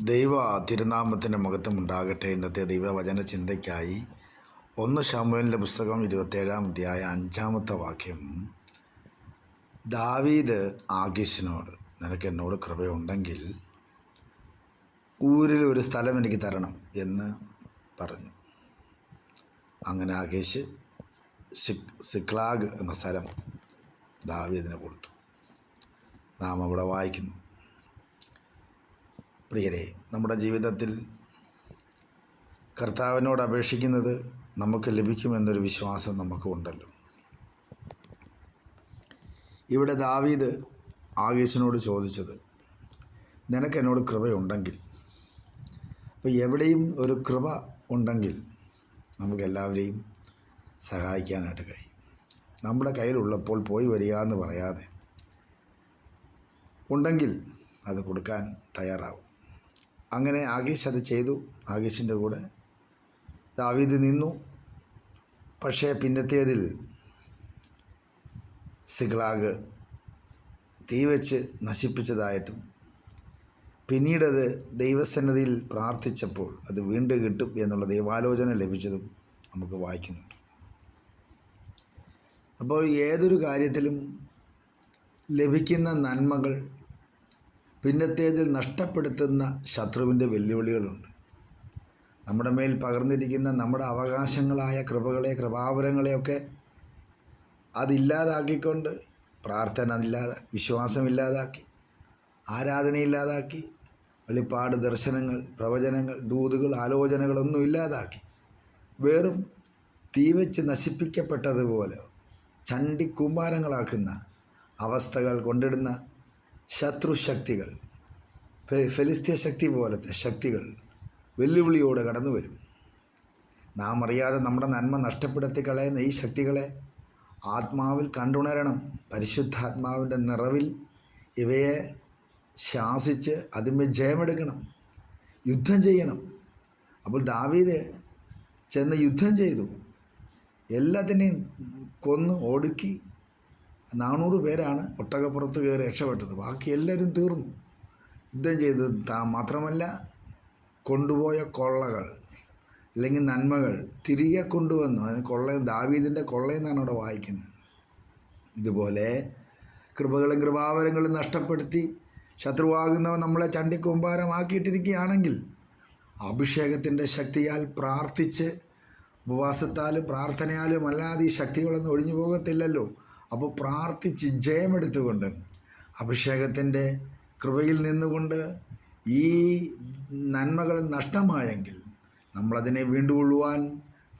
ദൈവ തിരുനാമത്തിന്റെ മഹത്വം ഉണ്ടാകട്ടെ ഇന്നത്തെ ദൈവവചന ചിന്തയ്ക്കായി ഒന്ന് ശാമുവിന്റെ പുസ്തകം ഇരുപത്തേഴാം അധ്യായ അഞ്ചാമത്തെ വാക്യം. ദാവീദ് ആകിഷിനോട് നിനക്ക് എന്നോട് കൃപയുണ്ടെങ്കിൽ ഊരിൽ ഒരു സ്ഥലം എനിക്ക് തരണം എന്ന് പറഞ്ഞു. അങ്ങനെ ആകേഷ് സിക് സിക്ലാഗ് എന്ന സ്ഥലം ദാവീദിന് കൊടുത്തു. നാം അവിടെ വായിക്കുന്നു. പ്രിയരെ നമ്മുടെ ജീവിതത്തിൽ കർത്താവിനോട് അപേക്ഷിക്കുന്നത് നമുക്ക് ലഭിക്കുമെന്നൊരു വിശ്വാസം നമുക്കുണ്ടല്ലോ. ഇവിടെ ദാവീദ് ആകേശിനോട് ചോദിച്ചത് നിനക്ക് എന്നോട് കൃപയുണ്ടെങ്കിൽ അപ്പോൾ എവിടെയും ഒരു കൃപ ഉണ്ടെങ്കിൽ നമുക്ക് എല്ലാവരെയും സഹായിക്കാനായിട്ട് കഴിയും. നമ്മുടെ കയ്യിലുള്ളപ്പോൾ പോയി വരിക എന്ന് പറയാതെ ഉണ്ടെങ്കിൽ അത് കൊടുക്കാൻ തയ്യാറാവും. അങ്ങനെ ആകേഷ് അത് ചെയ്തു. ആകേഷിന്റെ കൂടെ ദാവീദ് നിന്നു. പക്ഷേ പിന്നത്തേതിൽ സിഗ്ലാഗ് തീവച്ച് നശിപ്പിച്ചതായിട്ടും പിന്നീടത് ദൈവസന്നതിയിൽ പ്രാർത്ഥിച്ചപ്പോൾ അത് വീണ്ടും കിട്ടും എന്നുള്ള ദൈവാലോചന ലഭിച്ചതും നമുക്ക് വായിക്കുന്നുണ്ട്. അപ്പോൾ ഏതൊരു കാര്യത്തിലും ലഭിക്കുന്ന നന്മകൾ പിന്നത്തേതിൽ നഷ്ടപ്പെടുത്തുന്ന ശത്രുവിന്റെ വെല്ലുവിളികളുണ്ട്. നമ്മുടെ മേൽ പകർന്നിരിക്കുന്ന നമ്മുടെ അവകാശങ്ങളായ കൃപകളെ കൃപാവരങ്ങളെയൊക്കെ അതില്ലാതാക്കിക്കൊണ്ട് പ്രാർത്ഥന ഇല്ലാതെ വിശ്വാസമില്ലാതാക്കി ആരാധനയില്ലാതാക്കി വെളിപ്പാട് ദർശനങ്ങൾ പ്രവചനങ്ങൾ ദൂതുകൾ ആലോചനകളൊന്നും ഇല്ലാതാക്കി. വെറും തീവച്ച് നശിപ്പിക്കപ്പെട്ടതുപോലെ ചണ്ടിക്കൂമ്പാരങ്ങളാക്കുന്ന അവസ്ഥകൾ കൊണ്ടിടുന്ന ശത്രുശക്തികൾ. ഫെലിസ്ത്യ ശക്തി പോലത്തെ ശക്തികൾ വെല്ലുവിളിയോടെ കടന്നു വരും. നാം അറിയാതെ നമ്മുടെ നന്മ നഷ്ടപ്പെടുത്തി കളയുന്ന ഈ ശക്തികളെ ആത്മാവിൽ കണ്ടുണരണം. പരിശുദ്ധാത്മാവിന്റെ നിറവിൽ ഇവയെ ശാസിച്ച് അതിന്മേൽ ജയമെടുക്കണം. യുദ്ധം ചെയ്യണം. അപ്പോൾ ദാവീദ് ചെന്ന് യുദ്ധം ചെയ്തു. എല്ലാത്തിനെയും കൊന്ന് ഒടുക്കി നാനൂറ് പേരാണ് ഒട്ടകപ്പുറത്ത് കയറി രക്ഷപ്പെട്ടത്. ബാക്കി എല്ലാവരും തീർന്നു. യുദ്ധം ചെയ്തത് താ മാത്രമല്ല കൊണ്ടുപോയ കൊള്ളകൾ അല്ലെങ്കിൽ നന്മകൾ തിരികെ കൊണ്ടുവന്നു. അതിന് കൊള്ള ദാവീദിന്റെ കൊള്ളയെന്നാണ് അവിടെ വായിക്കുന്നത്. ഇതുപോലെ കൃപകളും കൃപാവരങ്ങളും നഷ്ടപ്പെടുത്തി ശത്രുവാകുന്നവൻ നമ്മളെ ചണ്ടിക്കൊമ്പാരമാക്കിയിട്ടിരിക്കുകയാണെങ്കിൽ അഭിഷേകത്തിന്റെ ശക്തിയാൽ പ്രാർത്ഥിച്ച് ഉപവാസത്താലും പ്രാർത്ഥനയാലും അല്ലാതെ ഈ ശക്തികളൊന്നും ഒഴിഞ്ഞു പോകത്തില്ലല്ലോ. അപ്പോൾ പ്രാർത്ഥിച്ച് ജയമെടുത്തുകൊണ്ട് അഭിഷേകത്തിന്റെ കൃപയിൽ നിന്നുകൊണ്ട് ഈ നന്മകൾ നഷ്ടമായെങ്കിൽ നമ്മളതിനെ വീണ്ടുകൊള്ളുവാൻ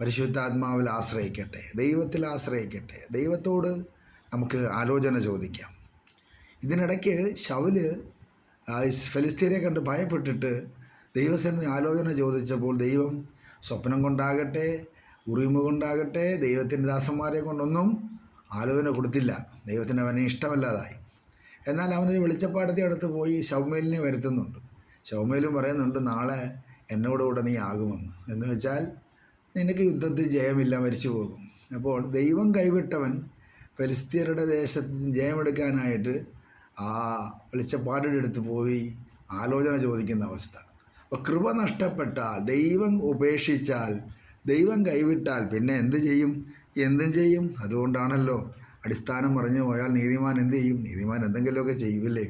പരിശുദ്ധാത്മാവിൽ ആശ്രയിക്കട്ടെ ദൈവത്തിൽ ആശ്രയിക്കട്ടെ ദൈവത്തോട് നമുക്ക് ആലോചന ചോദിക്കാം. ഇതിനിടയ്ക്ക് ശവൽ ഫലിസ്തീനെ കണ്ട് ഭയപ്പെട്ടിട്ട് ദൈവസേന ആലോചന ചോദിച്ചപ്പോൾ ദൈവം സ്വപ്നം കൊണ്ടാകട്ടെ ഉറിമ കൊണ്ടാകട്ടെ ദൈവത്തിന്റെ ദാസന്മാരെ കൊണ്ടൊന്നും ആലോചന കൊടുത്തില്ല. ദൈവത്തിന് അവനെ ഇഷ്ടമല്ലാതായി. എന്നാൽ അവനൊരു വെളിച്ചപ്പാടത്തെ അടുത്ത് പോയി ശൗമേലിനെ വരുത്തുന്നുണ്ട്. ശൗമേലും പറയുന്നുണ്ട് നാളെ എന്നോടുകൂടെ നീ ആകുമെന്ന്. എന്ന് വെച്ചാൽ നിനക്ക് യുദ്ധത്തിൽ ജയമില്ല മരിച്ചു പോകും. അപ്പോൾ ദൈവം കൈവിട്ടവൻ ഫലിസ്തീനയുടെ ദേശത്ത് ജയമെടുക്കാനായിട്ട് ആ വെളിച്ചപ്പാടിന്റെ അടുത്ത് പോയി ആലോചന ചോദിക്കുന്ന അവസ്ഥ. അപ്പോൾ കൃപ നഷ്ടപ്പെട്ടാൽ ദൈവം ഉപേക്ഷിച്ചാൽ ദൈവം കൈവിട്ടാൽ പിന്നെ എന്ത് ചെയ്യും? എന്തും ചെയ്യും. അതുകൊണ്ടാണല്ലോ അടിസ്ഥാനം പറഞ്ഞു പോയാൽ നീതിമാൻ എന്ത് ചെയ്യും? നീതിമാൻ എന്തെങ്കിലുമൊക്കെ ചെയ്യുമല്ലേ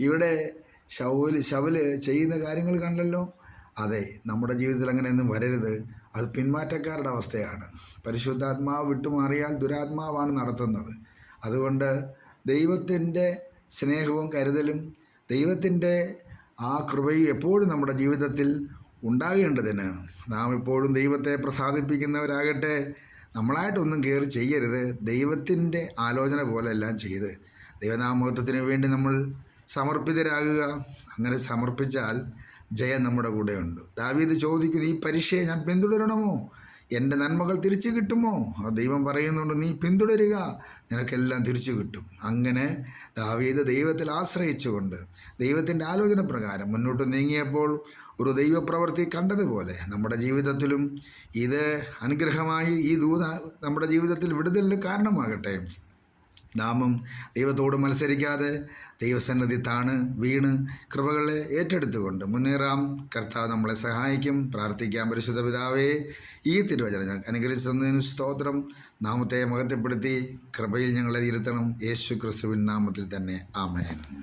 ഇവിടെ ശൗൽ ശവൽ ചെയ്യുന്ന കാര്യങ്ങൾ കണ്ടല്ലോ? അതെ നമ്മുടെ ജീവിതത്തിൽ അങ്ങനെയൊന്നും വരരുത്. അത് പിന്മാറ്റക്കാരുടെ അവസ്ഥയാണ്. പരിശുദ്ധാത്മാവ് വിട്ടുമാറിയാൽ ദുരാത്മാവാണ് നടത്തുന്നത്. അതുകൊണ്ട് ദൈവത്തിന്റെ സ്നേഹവും കരുതലും ദൈവത്തിന്റെ ആ കൃപയും എപ്പോഴും നമ്മുടെ ജീവിതത്തിൽ ഉണ്ടാകേണ്ടതിന് നാം എപ്പോഴും ദൈവത്തെ പ്രസാദിപ്പിക്കുന്നവരാകട്ടെ. നമ്മളായിട്ടൊന്നും കയറി ചെയ്യരുത്. ദൈവത്തിന്റെ ആലോചന പോലെ എല്ലാം ചെയ്ത്. ദൈവനാമത്വത്തിന് വേണ്ടി നമ്മൾ സമർപ്പിതരാകുക. അങ്ങനെ സമർപ്പിച്ചാൽ ജയം നമ്മുടെ കൂടെയുണ്ട്. ദാവീദ് ചോദിക്കുന്നു ഈ പരീക്ഷയെ ഞാൻ പിന്തുടരണമോ? എന്റെ നന്മകൾ തിരിച്ചു കിട്ടുമോ? ദൈവം പറയുന്നുണ്ട് നീ പിന്തുടരുക നിനക്കെല്ലാം തിരിച്ചു കിട്ടും. അങ്ങനെ ദാവീദ് ദൈവത്തിൽ ആശ്രയിച്ചുകൊണ്ട് ദൈവത്തിന്റെ ആലോചന പ്രകാരം മുന്നോട്ട് നീങ്ങിയപ്പോൾ ഒരു ദൈവപ്രവൃത്തി കണ്ടതുപോലെ നമ്മുടെ ജീവിതത്തിലും ഇത് അനുഗ്രഹമായി ഈ ദൂത നമ്മുടെ ജീവിതത്തിൽ വിടുതലിന് കാരണമാകട്ടെ. നാമും ദൈവത്തോട് മത്സരിക്കാതെ ദൈവസന്നിധി താണ് വീണ് കൃപകളെ ഏറ്റെടുത്തുകൊണ്ട് മുന്നേറാം. കർത്താവ് നമ്മളെ സഹായിക്കും. പ്രാർത്ഥിക്കാം. പരിശുദ്ധ പിതാവേ ഈ തിരുവചനം അനുഗ്രഹിച്ചു തന്നതിന് സ്തോത്രം. നാമത്തെ മഹത്വപ്പെടുത്തി കൃപയിൽ ഞങ്ങളെ ഇരുത്തണം. യേശു ക്രിസ്തുവിൻ നാമത്തിൽ തന്നെ. ആമേൻ.